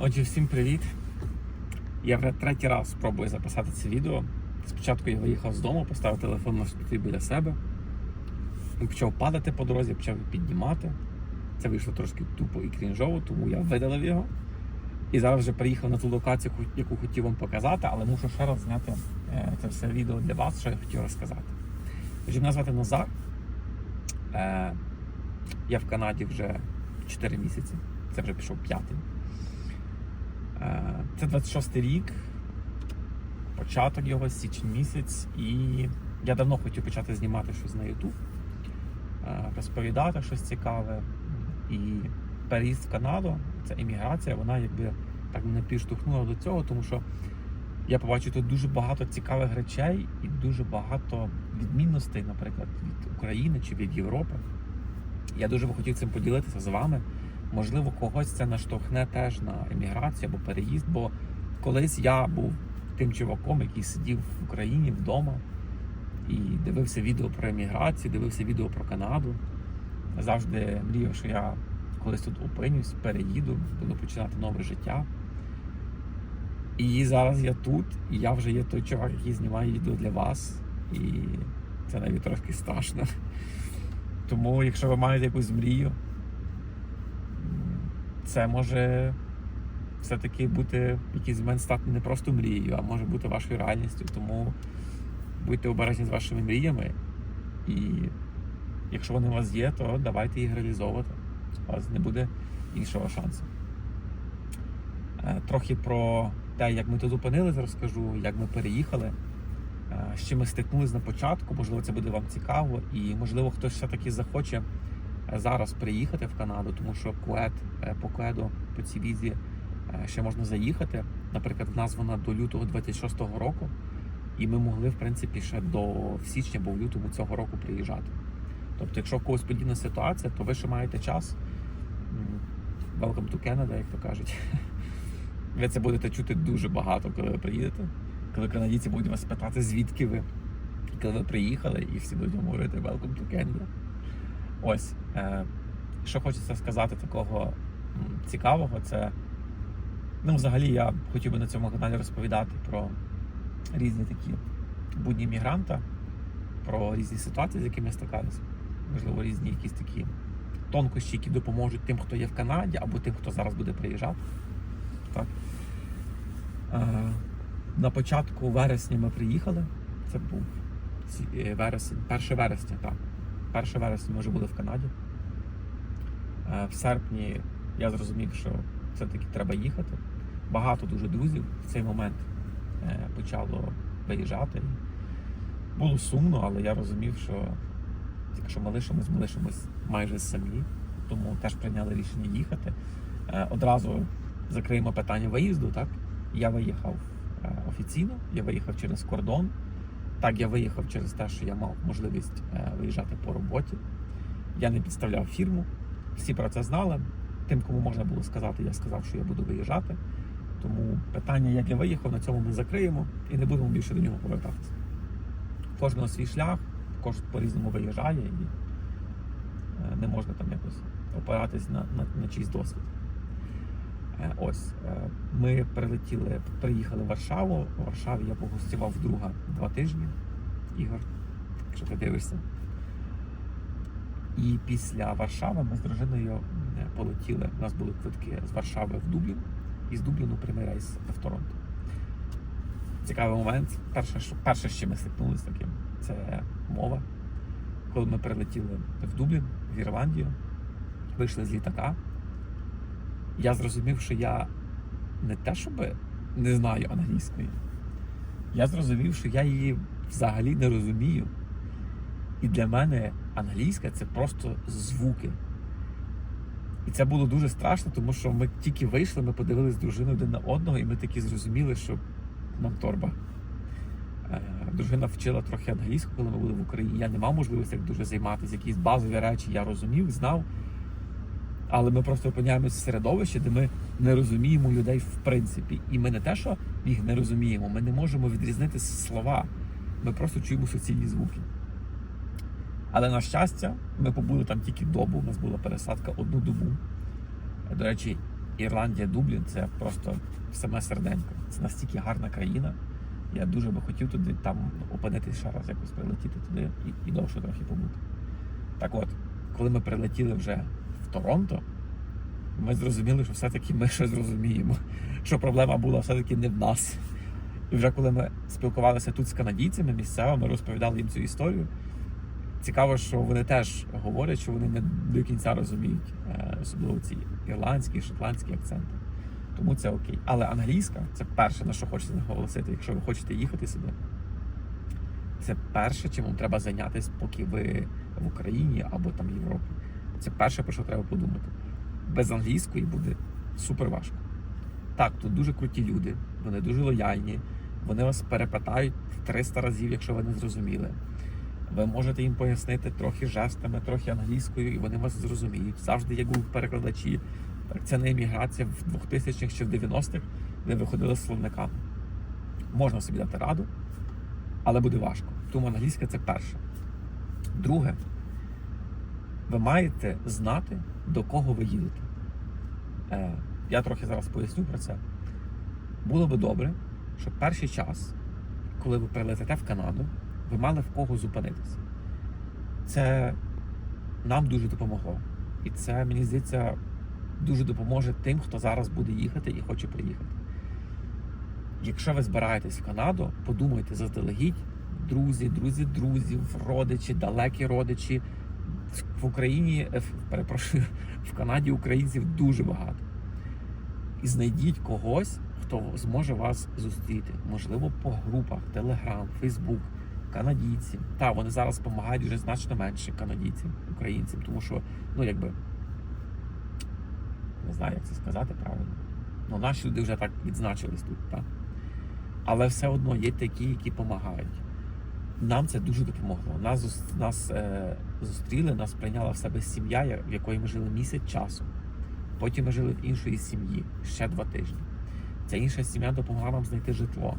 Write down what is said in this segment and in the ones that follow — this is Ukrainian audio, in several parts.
Отже, всім привіт. Я вже третій раз спробую записати це відео. Спочатку я виїхав з дому, поставив телефон на столі біля себе. Він почав падати по дорозі, почав піднімати. Це вийшло трошки тупо і крінжово, тому я видалив його. І зараз вже приїхав на ту локацію, яку хотів вам показати, але мушу ще раз зняти е, це все відео для вас, що я хотів розказати. Отже, мене звати Назар. Е, Я в Канаді вже 4 місяці. Це вже пішов п'ятий. Е, Це 26 рік, початок його, січень місяць, і я давно хотів почати знімати щось на YouTube, е, розповідати щось цікаве. І переїзд в Канаду, ця імміграція, вона якби так мене підштовхнула до цього, тому що я побачив тут дуже багато цікавих речей і дуже багато відмінностей, наприклад, від України чи від Європи. Я дуже би хотів цим поділитися з вами. Можливо, когось це наштовхне теж на еміграцію або переїзд, бо колись я був тим чуваком, який сидів в Україні вдома і дивився відео про еміграцію, дивився відео про Канаду. Завжди мріяв, що я колись тут опинюсь, переїду, буду починати нове життя. І зараз я тут, і я вже є той чувак, який знімає відео для вас. І це навіть трошки страшно. Тому, якщо ви маєте якусь мрію, це може все-таки бути якийсь момент стати не просто мрією, а може бути вашою реальністю. Тому будьте обережні з вашими мріями. І якщо вони у вас є, то давайте їх реалізовувати. У вас не буде іншого шансу. Е, Трохи про те, як ми тут опинилися, розкажу, як ми переїхали, е, з чим ми стикнулися на початку. Можливо, це буде вам цікаво, і можливо, хтось все-таки захоче зараз приїхати в Канаду, тому що Кует е, по Куеду по цій візі е, ще можна заїхати. Наприклад, в нас вона до лютого 26-го року, і ми могли, в принципі, ще до в січні або в лютому цього року приїжджати. Тобто, якщо в когось подібна ситуація, то ви ще маєте час. Welcome to Canada, як то кажуть. Ви це будете чути дуже багато, коли ви приїдете. Коли канадійці будуть вас питати, звідки ви. Коли ви приїхали, і всі будуть говорити Welcome to Canada. Ось. Е, що хочеться сказати такого цікавого, це. Ну, взагалі, я хотів би на цьому каналі розповідати про різні такі будні мігранта, про різні ситуації, з якими стикалися. Можливо, різні якісь такі тонкощі, які допоможуть тим, хто є в Канаді, або тим, хто зараз буде приїжджати. Так. Е, на початку вересня ми приїхали. Це був е, вересень, 1 вересня, так. 1 вересня ми вже були в Канаді. Е, в серпні я зрозумів, що все-таки треба їхати. Багато дуже друзів в цей момент е, почало виїжджати. Було сумно, але я розумів, що якщо ми лишимось, ми лишимось майже самі. Тому теж прийняли рішення їхати. Е, Одразу закриємо питання виїзду. Так я виїхав офіційно, я виїхав через кордон. Так, я виїхав через те, що я мав можливість е, виїжджати по роботі. Я не підставляв фірму. Всі про це знали. Тим, кому можна було сказати, я сказав, що я буду виїжджати. Тому питання, як я виїхав, на цьому ми закриємо і не будемо більше до нього повертатися. Кожного свій шлях, кожен по-різному виїжджає і е, не можна там якось опиратись на, на, на чийсь досвід. Е, Ось е, ми прилетіли, приїхали в Варшаву. У Варшаві я погостював друга два тижні. Ігор, якщо ти дивишся. І після Варшави ми з дружиною е, полетіли. У нас були квитки з Варшави в Дублін, і з Дубліну прямий рейс в Торонто. Цікавий момент. Перше, що, перше, чим ми стикнулися таким, це мова. Коли ми прилетіли в Дублін, в Ірландію, вийшли з літака, я зрозумів, що я не те, щоб не знаю англійської, я зрозумів, що я її взагалі не розумію. І для мене англійська це просто звуки. І це було дуже страшно, тому що ми тільки вийшли, ми подивилися з дружиною один на одного, і ми такі зрозуміли, що нам торба. Е, Дружина вчила трохи англійську, коли ми були в Україні. Я не мав можливості як дуже займатися. Якісь базові речі я розумів, знав. Але ми просто опиняємося в середовищі, де ми не розуміємо людей в принципі. І ми не те, що їх не розуміємо, ми не можемо відрізнити слова. Ми просто чуємо суцільні звуки. Але на щастя, ми побули там тільки добу, у нас була пересадка одну добу. До речі, Ірландія, Дублін це просто саме серденько. Це настільки гарна країна. Я дуже би хотів туди там опинитись ще раз, якось прилетіти туди і, і довше трохи побути. Так от, коли ми прилетіли вже Торонто, ми зрозуміли, що все-таки ми щось розуміємо, що проблема була все-таки не в нас. І вже коли ми спілкувалися тут з канадійцями місцевими, розповідали їм цю історію. Цікаво, що вони теж говорять, що вони не до кінця розуміють, е, особливо ці ірландські, шотландські акценти. Тому це окей. Але англійська це перше, на що хочеться наголосити, якщо ви хочете їхати сюди. Це перше, чим вам треба зайнятися, поки ви в Україні або там Європі. Це перше, про що треба подумати. Без англійської буде супер важко. Так, тут дуже круті люди, вони дуже лояльні, вони вас перепитають 300 разів, якщо ви не зрозуміли. Ви можете їм пояснити трохи жестами, трохи англійською, і вони вас зрозуміють. Завжди є Google перекладачі. Це не імміграція в 2000-х чи в 90-х, де виходили з словниками. Можна собі дати раду, але буде важко. Тому англійська це перше. Друге, ви маєте знати, до кого ви їдете. Е, я трохи зараз поясню про це. Було би добре, щоб перший час, коли ви прилетите в Канаду, ви мали в кого зупинитися. Це нам дуже допомогло. І це, мені здається, дуже допоможе тим, хто зараз буде їхати і хоче приїхати. Якщо ви збираєтесь в Канаду, подумайте заздалегідь, друзі, друзі, друзів, родичі, далекі родичі. В Україні, е, перепрошую, в Канаді українців дуже багато. І знайдіть когось, хто зможе вас зустріти. Можливо, по групах, Телеграм, Фейсбук, канадійці. Та вони зараз допомагають вже значно менше канадійцям, українцям, тому що, ну якби не знаю, як це сказати правильно. Ну, наші люди вже так відзначились тут, так? Але все одно є такі, які допомагають. Нам це дуже допомогло. Нас, нас е, зустріли, нас прийняла в себе сім'я, в якої ми жили місяць часу. Потім ми жили в іншої сім'ї ще два тижні. Ця інша сім'я допомогла нам знайти житло.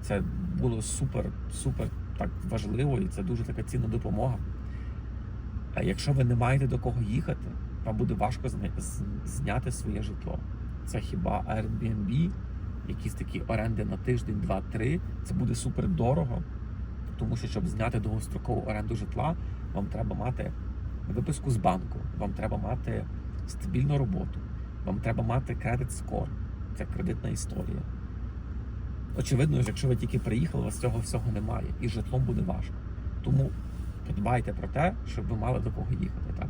Це було супер, супер так важливо, і це дуже така цінна допомога. А якщо ви не маєте до кого їхати, вам буде важко зняти своє житло. Це хіба Airbnb, якісь такі оренди на тиждень, два-три. Це буде супер дорого, тому що щоб зняти довгострокову оренду житла, вам треба мати виписку з банку, вам треба мати стабільну роботу, вам треба мати кредит скор. Це кредитна історія. Очевидно, що якщо ви тільки приїхали, у вас цього всього немає, і житлом буде важко. Тому подбайте про те, щоб ви мали до кого їхати. Так?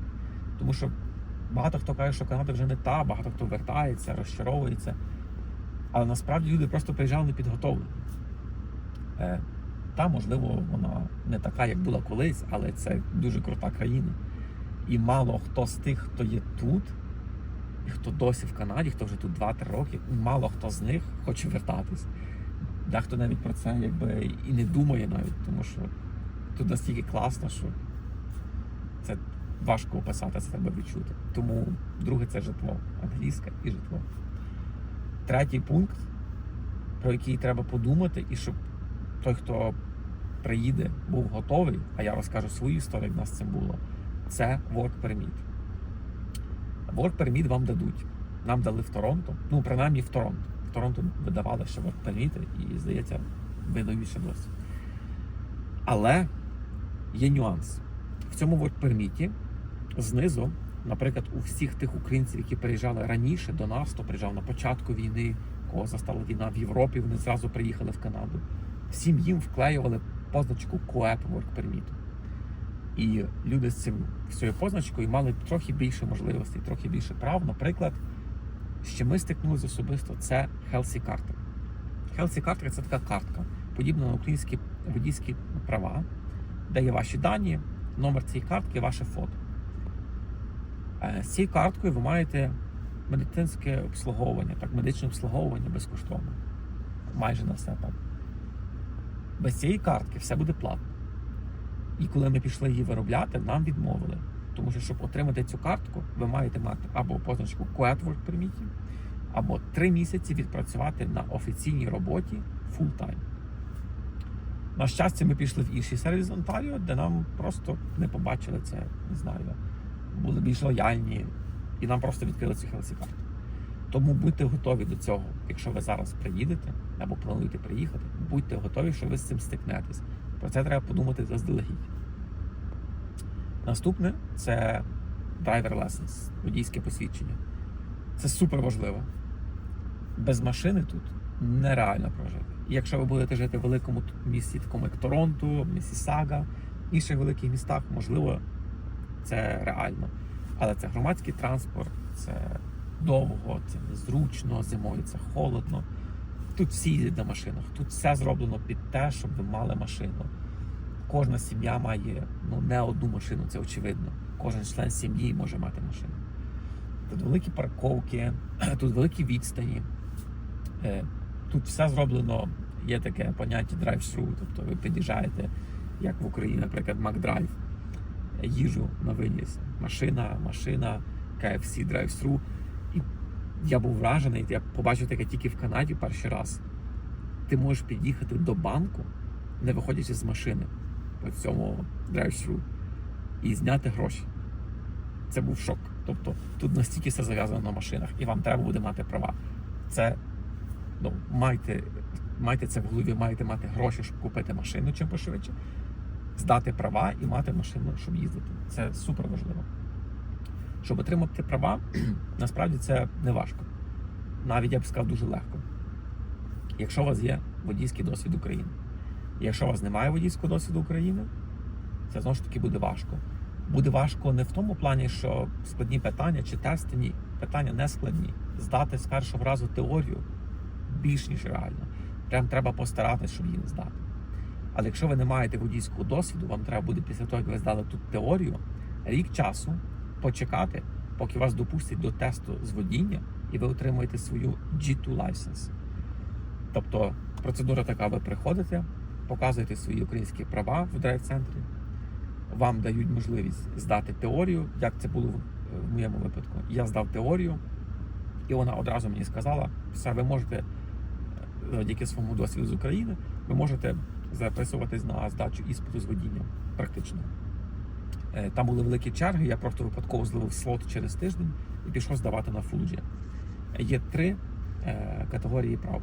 Тому що багато хто каже, що Канада вже не та, багато хто вертається, розчаровується. Але насправді люди просто приїжджали непідготовлені. Та, можливо, вона не така, як була колись, але це дуже крута країна. І мало хто з тих, хто є тут, і хто досі в Канаді, хто вже тут 2-3 роки, мало хто з них хоче вертатись. Дехто навіть про це якби і не думає навіть, тому що тут настільки класно, що це важко описати, це треба відчути. Тому друге це житло, англійське і житло. Третій пункт, про який треба подумати, і щоб той, хто приїде, був готовий, а я розкажу свою історію, як в нас цим було, це work permit. Work permit вам дадуть. Нам дали в Торонто, ну принаймні в Торонто. В Торонто видавали ще work permit, і, здається, видають досі. Але є нюанс. В цьому work permit знизу, наприклад, у всіх тих українців, які приїжджали раніше до нас, хто приїжджав на початку війни, кого застала війна в Європі, вони зразу приїхали в Канаду. Всім їм вклеювали позначку КОЕП work permit. І люди з цим з цією позначкою мали трохи більше можливостей, трохи більше прав. Наприклад, чим ми стикнулися особисто, це Хелсі картер. Хелсі картер це така картка, подібна на українські водійські права, де є ваші дані, номер цієї картки, ваше фото. Е, З цією карткою ви маєте медицинське обслуговування, так, медичне обслуговування безкоштовно. Майже на все так. Без цієї картки все буде платно. І коли ми пішли її виробляти, нам відмовили. Тому що, щоб отримати цю картку, ви маєте мати або позначку QET Work Permit, або три місяці відпрацювати на офіційній роботі full time. На щастя, ми пішли в інший сервіс Онтаріо, де нам просто не побачили це, не знаю, були більш лояльні, і нам просто відкрили цю хелсі карту. Тому будьте готові до цього. Якщо ви зараз приїдете або плануєте приїхати, будьте готові, що ви з цим стикнетесь. Про це треба подумати заздалегідь. Наступне це driver license, водійське посвідчення. Це супер важливо. Без машини тут нереально прожити. І якщо ви будете жити в великому місті, такому як Торонто, Місісага, інших великих містах, можливо, це реально. Але це громадський транспорт, це довго, це незручно, зимою це холодно. Тут всі їздять на машинах, тут все зроблено під те, щоб ви мали машину. Кожна сім'я має ну, не одну машину, це очевидно. Кожен член сім'ї може мати машину. Тут великі парковки, тут великі відстані. Е, Тут все зроблено, є таке поняття drive-thru, тобто ви під'їжджаєте, як в Україні, наприклад, McDrive, їжу на виніс. Машина, машина, KFC, drive-thru. Я був вражений, я побачив таке тільки в Канаді перший раз. Ти можеш під'їхати до банку, не виходячи з машини по цьому drive-thru, і зняти гроші. Це був шок. Тобто тут настільки все зав'язано на машинах, і вам треба буде мати права. Це ну, майте, майте це в голові, маєте мати гроші, щоб купити машину чим пошвидше, здати права і мати машину, щоб їздити. Це супер важливо. Щоб отримати права, насправді це не важко. Навіть я б сказав дуже легко. Якщо у вас є водійський досвід України. Якщо у вас немає водійського досвіду України, це знову ж таки буде важко. Буде важко не в тому плані, що складні питання чи тести, ні. Питання не складні. Здати з першого разу теорію більш ніж реально. Прям треба постаратися, щоб її не здати. Але якщо ви не маєте водійського досвіду, вам треба буде після того, як ви здали тут теорію, рік часу почекати, поки вас допустять до тесту з водіння, і ви отримаєте свою G2 license. Тобто процедура така: ви приходите, показуєте свої українські права в драйв-центрі, вам дають можливість здати теорію, як це було в- моєму випадку. Я здав теорію, і вона одразу мені сказала, все, ви можете завдяки своєму досвіду з України, ви можете записуватись на здачу іспиту з водінням практично. Е, Там були великі черги, я просто випадково зловив слот через тиждень і пішов здавати на Fuji. Є три е, категорії прав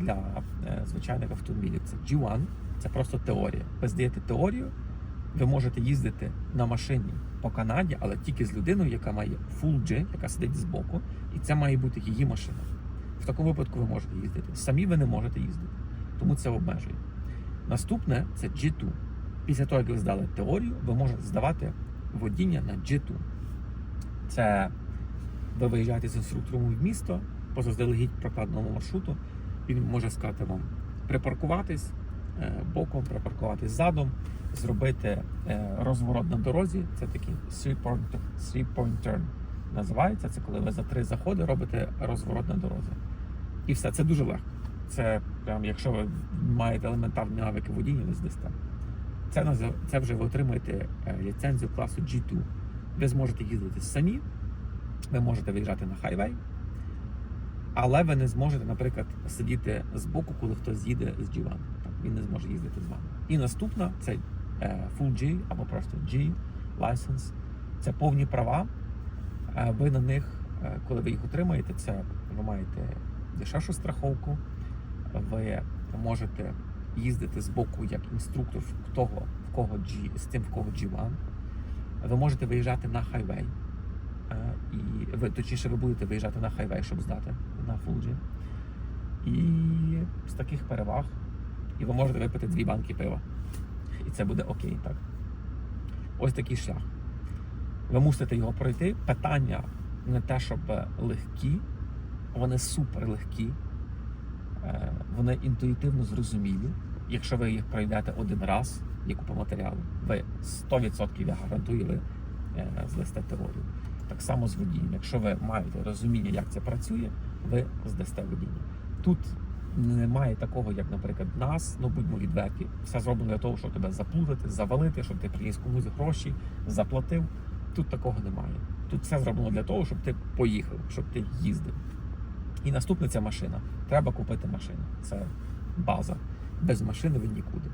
для е, звичайних автомобілів. Це G1, це просто теорія. Ви здаєте теорію, ви можете їздити на машині по Канаді, але тільки з людиною, яка має Full G, яка сидить збоку, і це має бути її машина. В такому випадку ви можете їздити. Самі ви не можете їздити, тому це обмежує. Наступне це G2. Після того, як ви здали теорію, ви можете здавати водіння на G2. Це ви виїжджаєте з інструктором в місто по заздалегідь прокладеному маршруту. Він може сказати вам припаркуватись е, боком, припаркуватись задом, зробити е, розворот на дорозі. Це такий three-point turn називається. Це коли ви за три заходи робите розворот на дорозі. І все, це дуже легко. Це прям, якщо ви маєте елементарні навики водіння, ви здасте. Це, це вже ви отримуєте е, ліцензію класу G2. Ви зможете їздити самі, ви можете виїжджати на хайвей, але ви не зможете, наприклад, сидіти збоку, коли хтось їде з G1. Він не зможе їздити з вами. І наступна це е, Full G або просто G license. Це повні права. Е, Ви на них, коли ви їх отримаєте, це ви маєте дешевшу страховку, ви можете їздити з боку як інструктор в того, в кого G, з тим, в кого G1. Ви можете виїжджати на хайвей. Е, І точніше, ви будете виїжджати на хайвей, щоб здати на G. І з таких переваг. І ви можете випити дві банки пива. І це буде окей, так. Ось такий шлях. Ви мусите його пройти. Питання не те, щоб легкі, вони супер легкі, Е, вони інтуїтивно зрозумілі. Якщо ви їх пройдете один раз, як по матеріалу, ви 100% я гарантую, ви е, здасте теорію. Так само з водієм. Якщо ви маєте розуміння, як це працює, ви здасте водіння. Тут немає такого, як, наприклад, нас, ну будьмо відверті, все зроблено для того, щоб тебе заплутати, завалити, щоб ти приніс комусь гроші, заплатив. Тут такого немає. Тут все зроблено для того, щоб ти поїхав, щоб ти їздив. І наступне це машина. Треба купити машину. Це база. Без машини ви нікуди.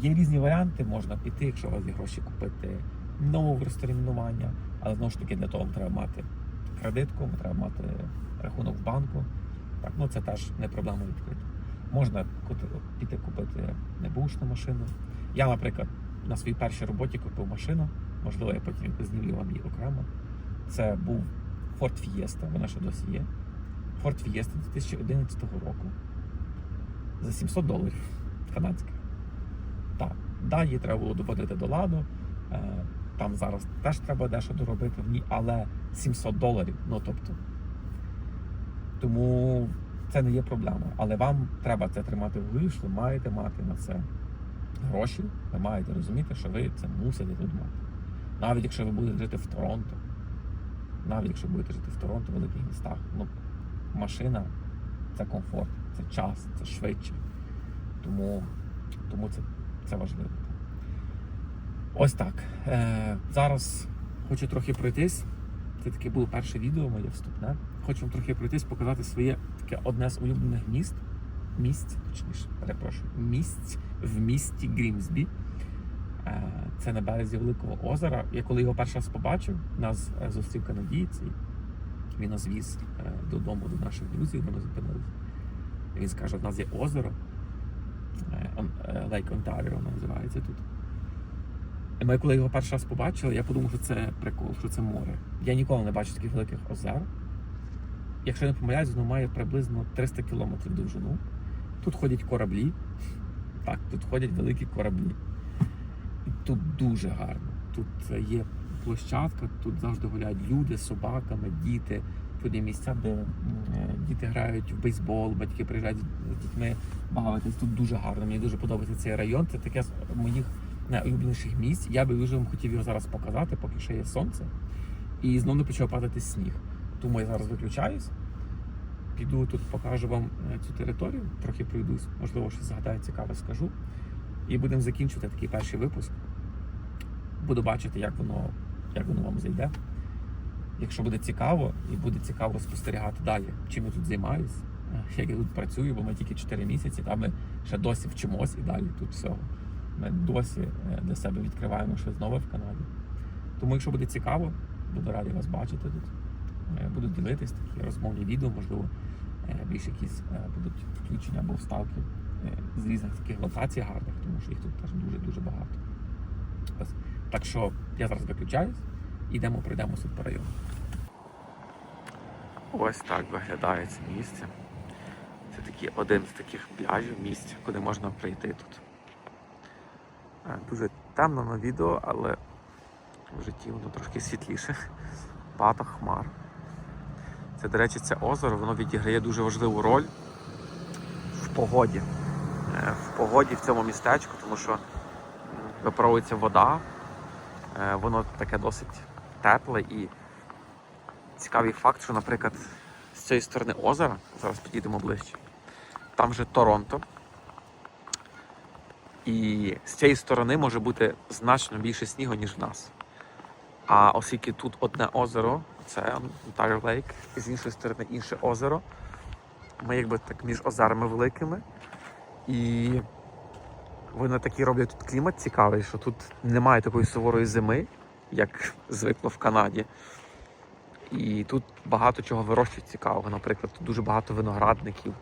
Є різні варіанти, можна піти, якщо у вас є гроші купити нове розтермінування, але знову ж таки для того треба мати кредитку, треба мати рахунок в банку. Так, ну це теж не проблема відкрити. Можна піти купити небушну машину. Я, наприклад, на своїй першій роботі купив машину. Можливо, я потім знімлю вам її окремо. Це був Ford Fiesta, вона ще досі є. Ford Fiesta 2011 року. За 700 доларів канадських. Так, да, її треба було доводити до ладу. Е, Там зараз теж треба дещо доробити в ній, але 700 доларів. Ну тобто. Тому це не є проблема. Але вам треба це тримати в голові, що ви маєте мати на це гроші. Ви маєте розуміти, що ви це мусите тут мати. Навіть якщо ви будете жити в Торонто, навіть якщо будете жити в Торонто, в великих містах, ну машина це комфорт, це час, це швидше. Тому, тому це, це важливо. Ось так. Е, зараз хочу трохи пройтись. Це таке було перше відео, моє вступне. Хочу вам трохи пройтись, показати своє таке одне з улюблених міст. Місць, точніше, перепрошую, місць в місті Грімсбі. Е, Це на березі Великого озера. Я коли його перший раз побачив, нас е, зустрів канадієць. і Він нас віз е, додому до наших друзів, де ми зупинилися. Він скаже, в нас є озеро. е, е, Лейк Онтаріо називається тут. І ми, коли його перший раз побачили, я подумав, що це прикол, що це море. Я ніколи не бачив таких великих озер. Якщо я не помиляюсь, воно має приблизно 300 кілометрів довжину. Тут ходять кораблі. Так, тут ходять великі кораблі. І тут дуже гарно. Тут е, є площадка, тут завжди гуляють люди з собаками, діти. Тут місця, де е, діти грають в бейсбол, батьки приїжджають з дітьми бавитись. Тут дуже гарно. Мені дуже подобається цей район. Це таке з моїх найулюбленіших місць. Я би дуже хотів його зараз показати, поки ще є сонце. І знову почав падати сніг. Тому я зараз виключаюсь. Піду тут, покажу вам е, цю територію, трохи пройдусь, можливо, щось згадаю цікаве скажу. І будемо закінчувати такий перший випуск. Буду бачити, як воно, як воно вам зайде. Якщо буде цікаво, і буде цікаво спостерігати далі, чим я тут займаюсь, е, як я тут працюю, бо ми тільки 4 місяці, та ми ще досі вчимось і далі тут всього. Ми досі е, для себе відкриваємо щось нове в Канаді. Тому, якщо буде цікаво, буду радий вас бачити тут. Е, Буду ділитись такі розмовні відео, можливо, е, більше якісь будуть включення або вставки з різних таких локацій гарних, тому що їх тут теж дуже-дуже багато. Так що я зараз виключаюсь і йдемо, пройдемо тут по району. Ось так виглядає це місце. Це такий один з таких пляжів місць, куди можна прийти тут. Е, Дуже темно на відео, але в житті воно трошки світліше. Багато хмар. Це, до речі, це озеро, воно відіграє дуже важливу роль в погоді. Е, В погоді в цьому містечку, тому що випаровується вода, е, воно таке досить тепле і цікавий факт, що, наприклад, з цієї сторони озера, зараз підійдемо ближче, там вже Торонто. І з цієї сторони може бути значно більше снігу, ніж в нас. А оскільки тут одне озеро, це Ontario Lake, і з іншої сторони інше озеро. Ми якби так між озерами великими. І вони такі роблять тут клімат цікавий, що тут немає такої суворої зими, як звикло в Канаді. І тут багато чого вирощують цікавого. Наприклад, тут дуже багато виноградників,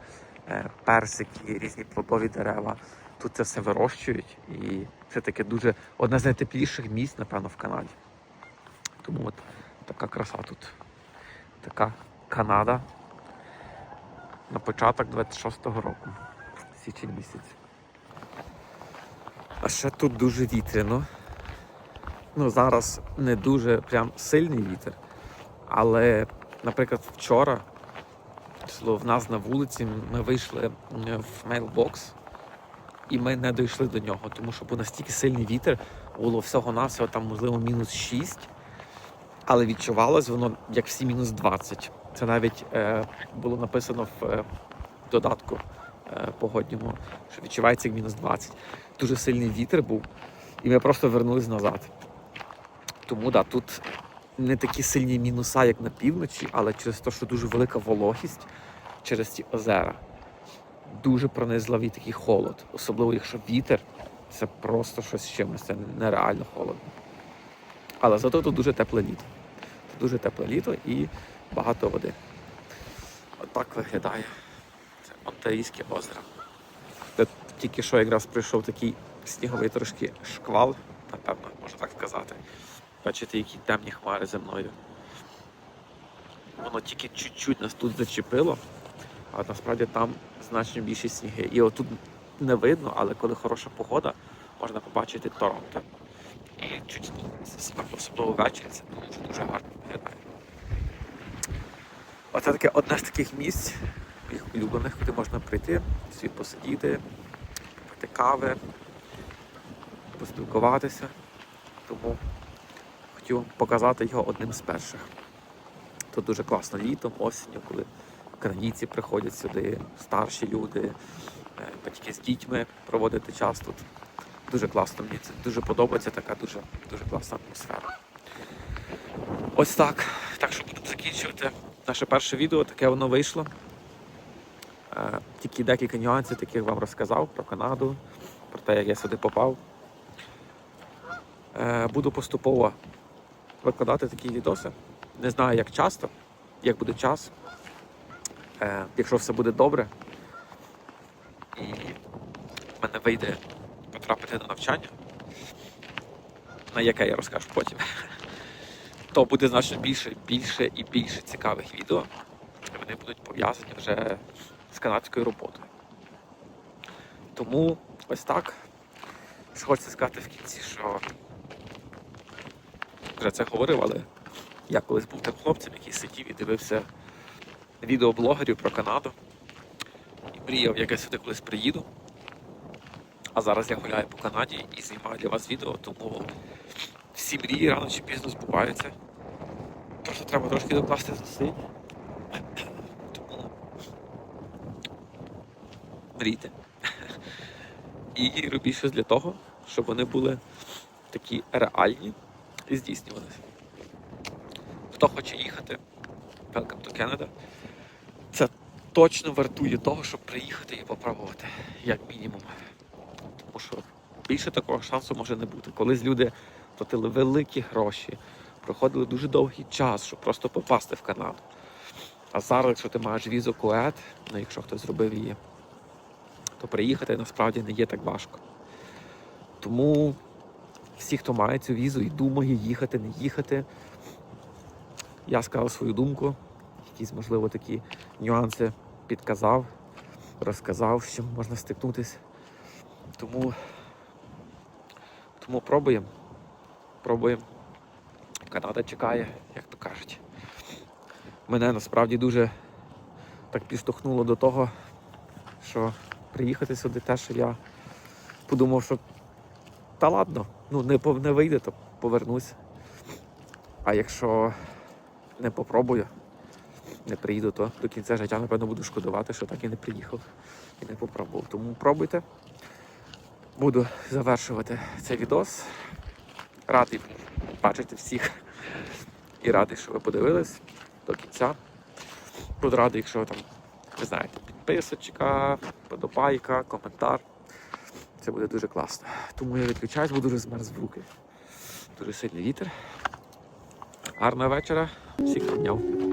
е, персики, різні плодові дерева. Тут це все вирощують, і це таке дуже одне з найтепліших місць, напевно, в Канаді. Тому от така краса тут. Така Канада на початок 26-го року, січень місяць. А ще тут дуже вітряно. Ну, зараз не дуже прям сильний вітер. Але, наприклад, вчора в нас на вулиці ми вийшли в мейлбокс, і ми не дійшли до нього, тому що був настільки сильний вітер, було всього-навсього там, можливо, мінус 6, але відчувалось воно як всі мінус 20. Це навіть е, було написано в е, додатку е, погодньому, що відчувається як мінус 20. Дуже сильний вітер був, і ми просто вернулись назад. Тому да, тут не такі сильні мінуса, як на півночі, але через те, що дуже велика вологість через ці озера. Дуже пронизливий такий холод. Особливо, якщо вітер, це просто щось з чимось, це нереально холодно. Але зато тут дуже тепле літо. Тут дуже тепле літо і багато води. Отак виглядає це Онтарійське озеро. Де тільки що якраз прийшов такий сніговий трошки шквал, напевно, можна так сказати. Бачите, які темні хмари за мною. Воно тільки чуть-чуть нас тут зачепило, а насправді там значно більше сніги. І отут не видно, але коли хороша погода, можна побачити Торонто. І чуть особливо ввечері це дуже гарно виглядає. Оце таке одне з таких місць, моїх улюблених, куди можна прийти, собі посидіти, попити кави, поспілкуватися. Тому хотів показати його одним з перших. Тут дуже класно літом, осінню, коли канадійці приходять сюди, старші люди, е, батьки з дітьми проводити час тут. Дуже класно, мені це дуже подобається, така дуже, дуже класна атмосфера. Ось так. Так що будемо закінчувати наше перше відео, таке воно вийшло. Е, Тільки декілька нюансів, таких вам розказав про Канаду, про те, як я сюди попав. Е, Буду поступово викладати такі відоси. Не знаю, як часто, як буде час. Е, Якщо все буде добре, і в мене вийде потрапити на навчання, на яке я розкажу потім, то буде значно більше, більше і більше цікавих відео. Вони будуть пов'язані вже з канадською роботою. Тому ось так. Хочеться сказати в кінці, що вже це говорив, але я колись був тим хлопцем, який сидів і дивився відеоблогерів про Канаду. І мріяв, як я сюди колись приїду. А зараз я гуляю по Канаді і знімаю для вас відео, тому всі мрії рано чи пізно збуваються. Просто треба трошки докласти зусиль. Тому мрійте. І робіть щось для того, щоб вони були такі реальні і здійснювалися. Хто хоче їхати, welcome to Canada. Це точно вартує того, щоб приїхати і попробувати, як мінімум. Тому що більше такого шансу може не бути. Колись люди платили великі гроші, проходили дуже довгий час, щоб просто попасти в Канаду. А зараз, якщо ти маєш візу КУЕТ, ну якщо хтось зробив її, то приїхати насправді не є так важко. Тому всі, хто має цю візу і думає їхати, не їхати, я сказав свою думку, якісь, можливо, такі нюанси підказав, розказав, чим можна стикнутися. Тому, тому пробуємо. Пробуємо. Канада чекає, як то кажуть. Мене насправді дуже так підштовхнуло до того, що приїхати сюди те, що я подумав, що та ладно, ну не, не вийде, то повернусь. А якщо не попробую, не приїду, то до кінця життя, напевно, буду шкодувати, що так і не приїхав і не попробував. Тому пробуйте. Буду завершувати цей відос. Радий бачити всіх і радий, що ви подивились до кінця. Буду радий, якщо там, ви знаєте, підписочка, подобайка, коментар. Це буде дуже класно. Тому я відключаюсь, бо дуже змерз в руки. Дуже сильний вітер. Гарного вечора, всіх обняв.